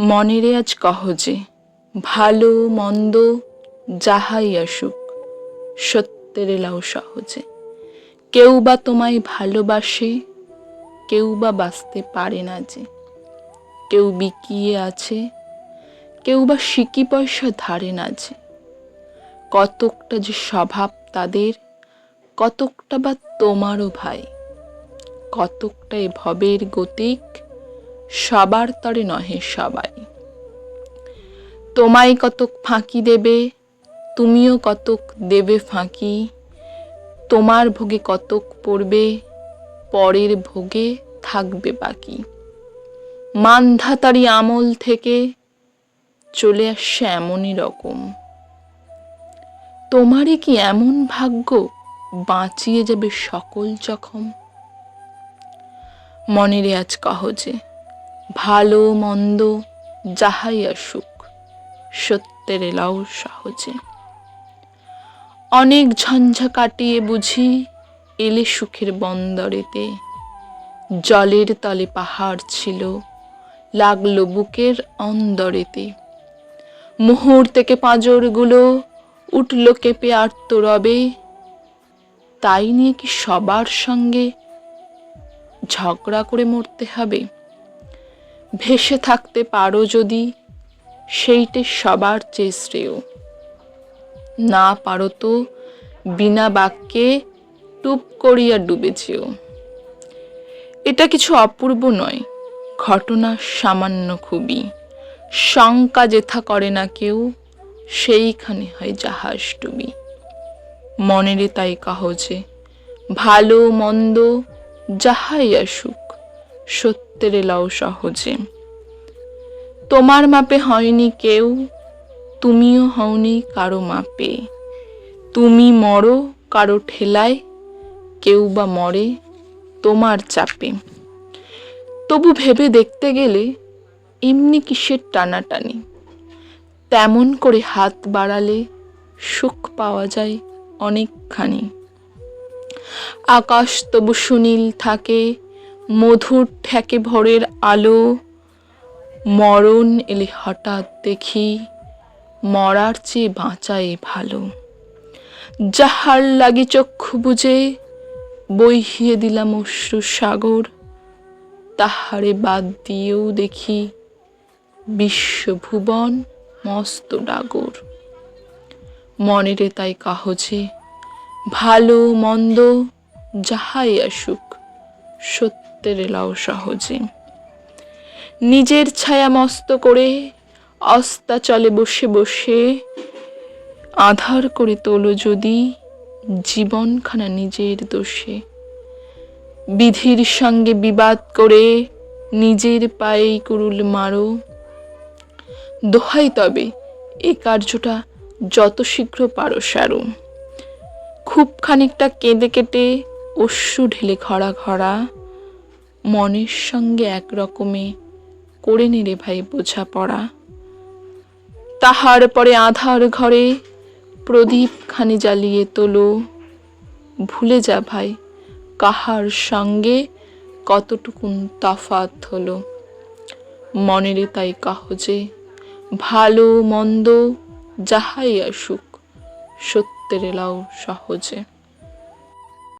মনেরে আজ কহজে, ভালো মন্দ যাহাই আসুক, সত্যের এলাও সহজে। কেউ বা তোমায় ভালোবাসে, কেউ বা বাঁচতে পারে না যে। কেউ বিকিয়ে আছে, কেউ বা সিকি পয়সা ধারে না যে। কতকটা যে স্বভাব তাদের, কতকটা বা তোমারও ভাই। কতকটা এ ভবের গতিক সবার তরে নহে সবাই। তোমায় কতক ফাঁকি দেবে, তুমিও কতক দেবে ফাঁকি, তোমার ভোগে কতক পড়বে, পরের ভোগে থাকবে বাকি। মান্ধাতারি আমল থেকে চলে আসছে এমনই রকম। তোমারই কি এমন ভাগ্য বাঁচিয়ে যাবে সকল জখম? মনেরে আজ কহজে ভালো, মন্দ, যাহাই আসুক, সত্যের এলাও সহজে। অনেক ঝঞ্ঝা কাটিয়ে বুঝি, এলে সুখের বন্দরেতে। জলের তলে পাহাড় ছিল, লাগল বুকের অন্দরেতে। মুহুর থেকে পাঁজরগুলো উঠল কেঁপে আর্ত রবে তাই নিয়ে কি সবার সঙ্গে ঝগড়া করে মরতে হবে? ভেসে থাকতে পারো যদি, সেইটে সবার চেয়ে শ্রেয়। না পারো তো বিনা বাক্যে টুপ করিয়া ডুবে যেও। এটা কিছু অপূর্ব নয়, ঘটনা সামান্য খুবই। শঙ্কা যেথা করে না কেউ, সেইখানে হয় জাহাজ ডুবি। মনেরে তাই কাহজে ভালো মন্দ যাহাই আসুক সত্যের এলাও সহজে। তোমার মাপে হয়নি কেউ, তুমিও হওনি কারও মাপে। তুমি মরো কারও ঠেলায়, কেউ বা মরে তোমার চাপে। তবু ভেবে দেখতে গেলে এমনি কিসের টানাটানি? তেমন করে হাত বাড়ালে সুখ পাওয়া যায় অনেকখানি। আকাশ তবু সুনীল থাকে মধুর ঠেকে ভরের আলো, মরণ এলে হঠাৎ দেখি মরার চেয়ে বাঁচাই ভালো। যাহার লাগি চক্ষু বুঝে বইহিয়ে দিলাম অশ্রু সাগর, তাহারে বাদ দিয়েও দেখি বিশ্বভুবন মস্ত ডাগর। মনেরে তাই কাহজে ভালো মন্দ যাহাই আসুক সত্যের এলাও সহজে। নিজের ছায়া মস্ত করে অস্তা চলে বসে বসে আধার করে তোলো যদি জীবনখানা নিজের দোষে। বিধির সঙ্গে বিবাদ করে নিজের পায়েই কুরুল মারো। দোহাই তবে এই কার্যটা যত শীঘ্র পারো সারো। খুব খানিকটা কেঁদে কেটে অশ্রু ঢেলে ঘরা ঘরা মনের সঙ্গে এক রকমে করে নিরে ভাই বোঝাপড়া। তাহার পরে আধার ঘরে প্রদীপ খানি জ্বালিয়ে তোলো। ভুলে যা ভাই, কাহার সঙ্গে কতটুকুন তফাত হলো। মনেরে তাই কাহজে ভালো মন্দ যাহাই আসুক, সত্যের এলাও সহজে।